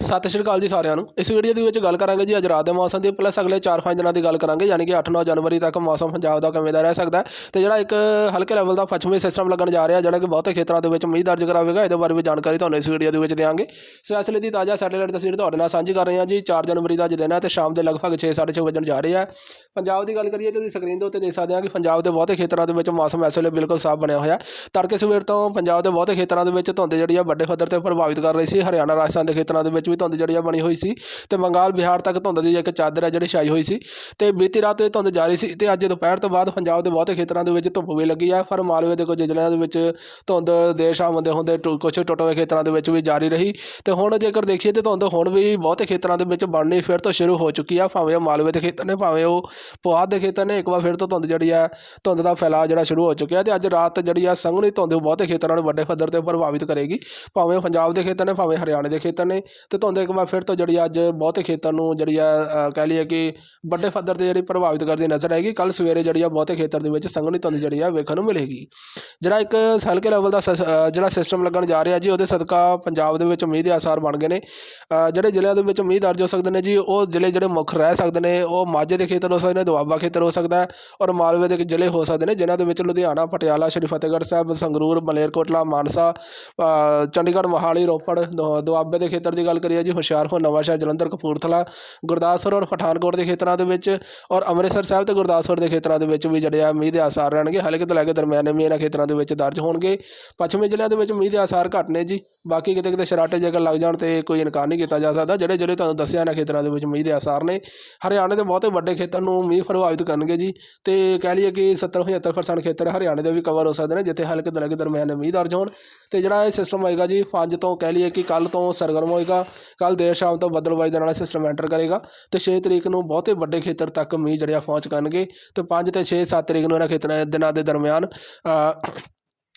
ਸਤਿ ਸ਼੍ਰੀ ਅਕਾਲ ਜੀ ਸਾਰਿਆਂ ਨੂੰ। ਇਸ ਵੀਡੀਓ ਦੇ ਵਿੱਚ ਗੱਲ ਕਰਾਂਗੇ ਜੀ ਅੱਜ ਰਾਤ ਦੇ ਮੌਸਮ ਦੀ। ਪਲੱਸ ਅਗਲੇ 4-5 ਦਿਨਾਂ ਦੀ ਗੱਲ ਕਰਾਂਗੇ, ਯਾਨੀ ਕਿ 8-9 ਜਨਵਰੀ ਤੱਕ ਮੌਸਮ ਪੰਜਾਬ ਦਾ ਕਿਵੇਂ ਦਾ ਰਹਿ ਸਕਦਾ ਹੈ। ਤੇ ਜਿਹੜਾ ਇੱਕ ਹਲਕੇ ਲੈਵਲ ਦਾ ਪੱਛਮੀ ਸਿਸਟਮ ਲੱਗਣ ਜਾ ਰਿਹਾ, ਜਿਹੜਾ ਕਿ ਬਹੁਤੇ ਖੇਤਰਾਂ ਦੇ ਵਿੱਚ ਮੀਂਹ ਦਰਜ ਕਰਾਵੇਗਾ, ਇਹਦੇ ਬਾਰੇ ਵੀ ਜਾਣਕਾਰੀ ਤੁਹਾਨੂੰ ਇਸ ਵੀਡੀਓ ਦੇ ਵਿੱਚ ਦੇਵਾਂਗੇ ਸੋ ਇਸ ਲਈ ਦੀ ਤਾਜ਼ਾ ਸੈਟੇਲਾਈਟ ਤਸਵੀਰ ਤੁਹਾਡੇ ਨਾਲ ਸਾਂਝੀ ਕਰ ਰਹੇ ਹਾਂ ਜੀ। 4 ਜਨਵਰੀ ਦਾ ਅੱਜ ਦਿਨ ਹੈ ਤੇ ਸ਼ਾਮ ਦੇ ਲਗਭਗ 6-6 ਵਜਣ ਜਾ ਰਹੇ ਹੈ। ਪੰਜਾਬ ਦੀ ਗੱਲ ਕਰੀਏ ਤੇ ਤੁਸੀਂ ਸਕਰੀਨ ਦੇ ਉੱਤੇ ਦੇਖ ਸਕਦੇ ਹਾਂ ਕਿ ਪੰਜਾਬ ਦੇ ਬਹੁਤੇ ਖੇਤਰਾਂ ਦੇ ਵਿੱਚ ਮੌਸਮ ਇਸ ਵੇਲੇ ਬਿਲਕੁਲ ਸਾਫ਼ ਬਣਿਆ ਹੋਇਆ ਤੜਕੇ ਸਵੇਰ ਤੋਂ ਪੰਜਾਬ ਦੇ ਬਹੁਤੇ ਖੇਤਰਾਂ ਦੇ ਵਿੱਚ ਧੁੰਦ ਜਿਹੜੀ ਆ ਵੱਡੇ ਪੱਧਰ ਤੇ ਪ੍ਰਭਾਵਿਤ ਕਰ ਰਹੀ ਸੀ। ਹਰਿਆਣਾ, ਰਾਜਸਥਾਨ ਦੇ ਖੇਤਰਾਂ ਦੇ ਵਿੱਚ ਵੀ ਧੁੰਦ ਜਿਹੜੀ ਆ ਬਣੀ ਹੋਈ ਸੀ ਤੇ ਬੰਗਾਲ, ਬਿਹਾਰ ਤੱਕ ਧੁੰਦ ਦੀ ਇੱਕ ਚਾਦਰ ਹੈ ਜਿਹੜੀ ਛਾਈ ਹੋਈ ਸੀ ਤੇ ਬੀਤੀ ਰਾਤ ਇਹ ਧੁੰਦ ਜਾਰੀ ਸੀ ਤੇ ਅੱਜ ਦੁਪਹਿਰ ਤੋਂ ਬਾਅਦ ਪੰਜਾਬ ਦੇ ਬਹੁਤੇ ਖੇਤਰਾਂ ਦੇ ਵਿੱਚ ਧੁੱਪ ਵੀ ਲੱਗੀ ਆ। ਪਰ ਮਾਲਵੇ ਦੇ ਕੁਝ ਜ਼ਿਲ੍ਹਿਆਂ ਦੇ ਵਿੱਚ ਧੁੰਦ ਦੇਰ ਸ਼ਾਮ ਹੁੰਦੇ ਹੁੰਦੇ ਟੁ- ਕੁਝ ਟੁੱਟਵੇਂ ਖੇਤਰਾਂ ਦੇ ਵਿੱਚ ਵੀ ਜਾਰੀ ਰਹੀ। ਤੇ ਹੁਣ ਜੇਕਰ ਦੇਖੀਏ ਤੇ ਧੁੰਦ ਹੁਣ ਵੀ ਬਹੁਤੇ ਖੇਤਰਾਂ ਦੇ ਵਿੱਚ ਬਣਨੀ ਫਿਰ ਤੋਂ ਸ਼ੁਰੂ ਹੋ ਚੁੱਕੀ ਆ। ਭਾਵੇਂ ਉਹ ਮਾਲਵੇ ਦੇ ਖੇਤਰ ਨੇ, ਭਾਵੇਂ ਉਹ ਪੁਆਧ ਦੇ ਖੇਤਰ ਨੇ, ਇੱਕ ਵਾਰ ਫਿਰ ਤੋਂ ਧੁੰਦ ਜਿਹੜੀ ਆ, ਧੁੰਦ ਦਾ ਫੈਲਾਅ ਜਿਹੜਾ ਸ਼ੁਰੂ ਹੋ ਚੁੱਕਿਆ ਤੇ ਅੱਜ ਰਾਤ ਜਿਹੜੀ ਆ ਸੰਘਣੀ ਧੁੰਦ ਬਹੁਤੇ ਖੇਤਰਾਂ ਨੂੰ ਵੱਡੇ ਪੱਧਰ ਤੇ ਪ੍ਰਭਾਵਿਤ ਕਰੇਗੀ। ਭਾਵੇਂ ਉਹ ਪੰਜਾਬ ਦੇ ਖੇਤਰ ਨੇ, ਭਾਵੇਂ ਹਰਿਆਣੇ ਦੇ ਖੇਤਰ ਨੇ, ਤੇ ਧੁੰਦ ਇੱਕ ਵਾਰ ਫਿਰ ਤੋਂ ਜਿਹੜੀ ਅੱਜ ਬਹੁਤੇ ਖੇਤਰ ਨੂੰ ਜਿਹੜੀ ਆ ਕਹਿ ਲਈਏ ਕਿ ਵੱਡੇ ਪੱਧਰ ਤੇ ਜਿਹੜੀ ਪ੍ਰਭਾਵਿਤ ਕਰਦੀ ਨਜ਼ਰ ਆਏਗੀ। ਕੱਲ ਸਵੇਰੇ ਜਿਹੜੀ ਆ ਬਹੁਤੇ ਖੇਤਰ ਦੇ ਵਿੱਚ ਸੰਘਣੀ ਧੁੰਦ ਜਿਹੜੀ ਆ ਵੇਖਣ ਨੂੰ ਮਿਲੇਗੀ। ਜਿਹੜਾ ਇੱਕ ਹਲਕੇ ਲੈਵਲ ਦਾ ਸਸ- ਜਿਹੜਾ ਸਿਸਟਮ ਲੱਗਣ ਜਾ ਰਿਹਾ ਜੀ, ਉਹਦੇ ਸਦਕਾ ਪੰਜਾਬ ਦੇ ਵਿੱਚ ਮੀਂਹ ਦੇ ਆਸਾਰ ਬਣ ਗਏ ਨੇ। ਜਿਹੜੇ ਜ਼ਿਲ੍ਹਿਆਂ ਦੇ ਵਿੱਚ ਮੀਂਹ ਦਰਜ ਹੋ ਸਕਦੇ ਨੇ ਜੀ, ਉਹ ਜ਼ਿਲ੍ਹੇ ਜਿਹੜੇ ਮੁੱਖ ਰਹਿ ਸਕਦੇ ਨੇ, ਉਹ ਮਾਝੇ ਦੇ ਖੇਤਰ ਹੋ ਸਕਦੇ ਨੇ, ਦੁਆਬਾ ਖੇਤਰ ਹੋ ਸਕਦਾ ਹੈ ਔਰ ਮਾਲਵੇ ਦੇ ਜ਼ਿਲ੍ਹੇ ਹੋ ਸਕਦੇ ਨੇ, ਜਿਨ੍ਹਾਂ ਦੇ ਵਿੱਚ ਲੁਧਿਆਣਾ, ਪਟਿਆਲਾ, ਸ਼੍ਰੀ ਫਤਿਹਗੜ੍ਹ ਸਾਹਿਬ, ਸੰਗਰੂਰ, ਮਲੇਰਕੋਟਲਾ, ਮਾਨਸਾ ਚੰਡੀਗੜ੍ਹ, ਮੋਹਾਲੀ, ਰੋਪੜ, ਦੁ- ਦੁਆਬੇ ਦੇ ਖੇਤਰ ਦੀ ਗੱਲ ਕਰੀਏ ਜੀ ਹੁਸ਼ਿਆਰਪੁਰ, ਨਵਾਂਸ਼ਹਿਰ, ਜਲੰਧਰ, ਕਪੂਰਥਲਾ, ਗੁਰਦਾਸਪੁਰ ਔਰ ਪਠਾਨਕੋਟ ਦੇ ਖੇਤਰਾਂ ਦੇ ਵਿੱਚ ਔਰ ਅੰਮ੍ਰਿਤਸਰ ਸਾਹਿਬ ਤੇ ਗੁਰਦਾਸਪੁਰ ਦੇ ਖੇਤਰਾਂ ਦੇ ਵਿੱਚ ਵੀ ਜਿਹੜੇ ਆ ਮੀਂਹ ਦੇ ਆਸਾਰ ਰਹਿਣਗੇ। ਹਲਕੇ ਤੋਂ ਲੈ ਕੇ ਦਰਮਿਆਨੇ ਮੀਂਹ ਇਹਨਾਂ ਖੇਤਰਾਂ ਦੇ ਵਿੱਚ ਦਰਜ ਹੋਣਗੇ। ਪੱਛਮੀ ਜ਼ਿਲ੍ਹਿਆਂ ਦੇ ਵਿੱਚ ਮੀਂਹ ਦੇ ਆਸਾਰ ਘੱਟ ਨੇ ਜੀ। ਬਾਕੀ ਕਿਤੇ ਕਿਤੇ ਸ਼ਰਾਟੇ ਜੇਕਰ ਲੱਗ ਜਾਣ ਤੇ ਕੋਈ ਇਨਕਾਰ ਨਹੀਂ ਕੀਤਾ ਜਾ ਸਕਦਾ। ਜਿਹੜੇ ਜਿਹੜੇ ਤੁਹਾਨੂੰ ਦੱਸਿਆ ਇਹਨਾਂ ਖੇਤਰਾਂ ਦੇ ਵਿੱਚ ਮੀਂਹ ਦੇ ਆਸਾਰ ਨੇ, ਹਰਿਆਣੇ ਦੇ ਬਹੁਤੇ ਵੱਡੇ ਖੇਤਰ ਨੂੰ ਮੀਂਹ ਪ੍ਰਭਾਵਿਤ ਕਰਨਗੇ ਜੀ। ਤੇ ਕਹਿ ਲਈਏ ਕਿ 70 75% ਖੇਤਰ ਹਰਿਆਣੇ ਦੇ ਵੀ ਕਵਰ ਹੋ ਸਕਦੇ ਨੇ, ਜਿੱਥੇ ਹਲਕੇ ਤੋਂ ਲੈ ਕੇ ਦਰਮਿਆਨੇ ਮੀਂਹ ਦਰਜ ਹੋਣ। ਤੇ ਜਿਹੜਾ ਇਹ ਸਿਸਟਮ ਹੋਏਗਾ ਜੀ 5 ਤੋਂ ਕਹਿ ਲਈਏ ਕਿ ਕੱਲ ਤੋਂ ਸਰਗਰਮ ਹੋਏਗਾ। ਕੱਲ ਦੇਰ ਸ਼ਾਮ ਤੋਂ ਬੱਦਲਬਾਈ ਦੇ ਨਾਲ ਸਿਸਟਮ ਐਂਟਰ ਕਰੇਗਾ ਤੇ 6 ਤਰੀਕ ਨੂੰ ਬਹੁਤੇ ਵੱਡੇ ਖੇਤਰ ਤੱਕ ਮੀਂਹ ਜਿਹੜੇ ਆ ਪਹੁੰਚ ਕਰਨਗੇ ਤੇ 5 ਤੇ 6 7 ਤਰੀਕ ਨੂੰ ਇਹਨਾਂ ਖੇਤਰਾਂ ਦਿਨਾਂ ਦੇ ਦਰਮਿਆਨ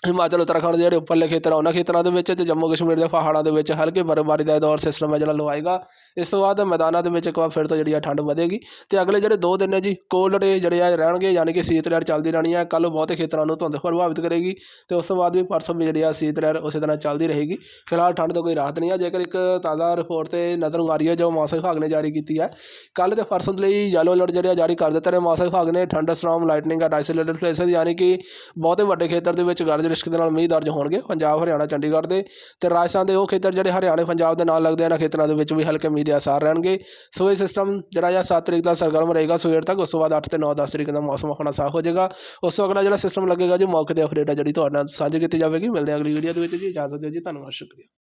ਹਿਮਾਚਲ, ਉੱਤਰਾਖੰਡ ਦੇ ਜਿਹੜੇ ਉੱਪਰਲੇ ਖੇਤਰ ਆ, ਉਹਨਾਂ ਖੇਤਰਾਂ ਦੇ ਵਿੱਚ ਤੇ ਜੰਮੂ ਕਸ਼ਮੀਰ ਦੇ ਪਹਾੜਾਂ ਦੇ ਵਿੱਚ ਹਲਕੇ ਬਰਫ਼ਬਾਰੀ ਦਾ ਇਹ ਦੌਰ ਸਿਸਟਮ ਹੈ ਜਿਹੜਾ ਲਵਾਏਗਾ। ਇਸ ਤੋਂ ਬਾਅਦ ਮੈਦਾਨਾਂ ਦੇ ਵਿੱਚ ਇੱਕ ਵਾਰ ਫਿਰ ਤੋਂ ਜਿਹੜੀ ਆ ਠੰਡ ਵਧੇਗੀ ਤੇ ਅਗਲੇ ਜਿਹੜੇ ਦੋ ਦਿਨ ਨੇ ਜੀ ਕੋਲਡ ਡੇ ਜਿਹੜੇ ਆ ਰਹਿਣਗੇ, ਯਾਨੀ ਕਿ ਸ਼ੀਤ ਲਹਿਰ ਚੱਲਦੀ ਰਹਿਣੀ ਹੈ ਕੱਲ੍ਹ ਬਹੁਤੇ ਖੇਤਰਾਂ ਨੂੰ ਧੁੰਦ ਪ੍ਰਭਾਵਿਤ ਕਰੇਗੀ ਤੇ ਉਸ ਤੋਂ ਬਾਅਦ ਵੀ ਪਰਸੋਂ ਵੀ ਜਿਹੜੀ ਆ ਸ਼ੀਤ ਲਹਿਰ ਉਸੇ ਤਰ੍ਹਾਂ ਚੱਲਦੀ ਰਹੇਗੀ। ਫਿਲਹਾਲ ਠੰਡ ਤੋਂ ਕੋਈ ਰਾਹਤ ਨਹੀਂ ਆ, ਜੇਕਰ ਇੱਕ ਤਾਜ਼ਾ ਰਿਪੋਰਟ ਤੇ ਨਜ਼ਰ ਆ ਰਹੀ ਹੈ ਜੋ ਮੌਸਮ ਵਿਭਾਗ ਨੇ ਜਾਰੀ ਕੀਤੀ ਹੈ ਕੱਲ੍ਹ ਤੇ ਪਰਸੋਂ ਦੇ ਲਈ ਯੈਲੋ ਅਲਰਟ ਜਿਹੜਾ ਜਾਰੀ ਕਰ ਦਿੱਤਾ ਨੇ। ਮੌਸਮ ਵਿਭਾਗ ਨੇ thunderstorm lightning at isolated places ਯਾਨੀ ਕਿ ਬਹੁਤੇ ਵੱਡੇ ਖੇਤਰ ਦੇ ਵਿੱਚ ਗਰਜ ਰਿਸਕ ਦੇ ਨਾਲ ਮੀਂਹ ਦਰਜ ਹੋਣਗੇ, ਪੰਜਾਬ, ਹਰਿਆਣਾ, ਚੰਡੀਗੜ੍ਹ ਦੇ ਤੇ ਰਾਜਸਥਾਨ ਦੇ ਉਹ ਖੇਤਰ ਜਿਹੜੇ ਹਰਿਆਣੇ, ਪੰਜਾਬ ਦੇ ਨਾਲ ਲੱਗਦੇ ਆ, ਇਹਨਾਂ ਖੇਤਰਾਂ ਦੇ ਵਿੱਚ ਵੀ ਹਲਕੇ ਮੀਂਹ ਦੇ ਆਸਾਰ ਰਹਿਣਗੇ। ਸੋ ਇਹ ਸਿਸਟਮ ਜਿਹੜਾ ਆ 7 ਤਰੀਕ ਦਾ ਸਰਗਰਮ ਰਹੇਗਾ, ਸਵੇਰ ਤੱਕ, ਉਸ ਤੋਂ ਬਾਅਦ 8 ਤੇ 9 10 ਤਰੀਕ ਦਾ ਮੌਸਮ ਆਪਣਾ ਸਾਫ਼ ਹੋ ਜਾਏਗਾ। ਉਸ ਤੋਂ ਅਗਲਾ ਜਿਹੜਾ ਸਿਸਟਮ ਲੱਗੇਗਾ ਜੀ, ਮੌਕੇ ਤੇ ਅਪਡੇਟ ਆ ਜਿਹੜੀ ਤੁਹਾਡੇ ਨਾਲ ਸਾਂਝੀ ਕੀਤੀ ਜਾਵੇਗੀ। ਮਿਲਦੇ ਹਾਂ ਅਗਲੀ ਵੀਡੀਓ ਦੇ ਵਿੱਚ ਜੀ। ਇਜਾਜ਼ਤ ਦਿਓ ਜੀ, ਧੰਨਵਾਦ, ਸ਼ੁਕਰੀਆ।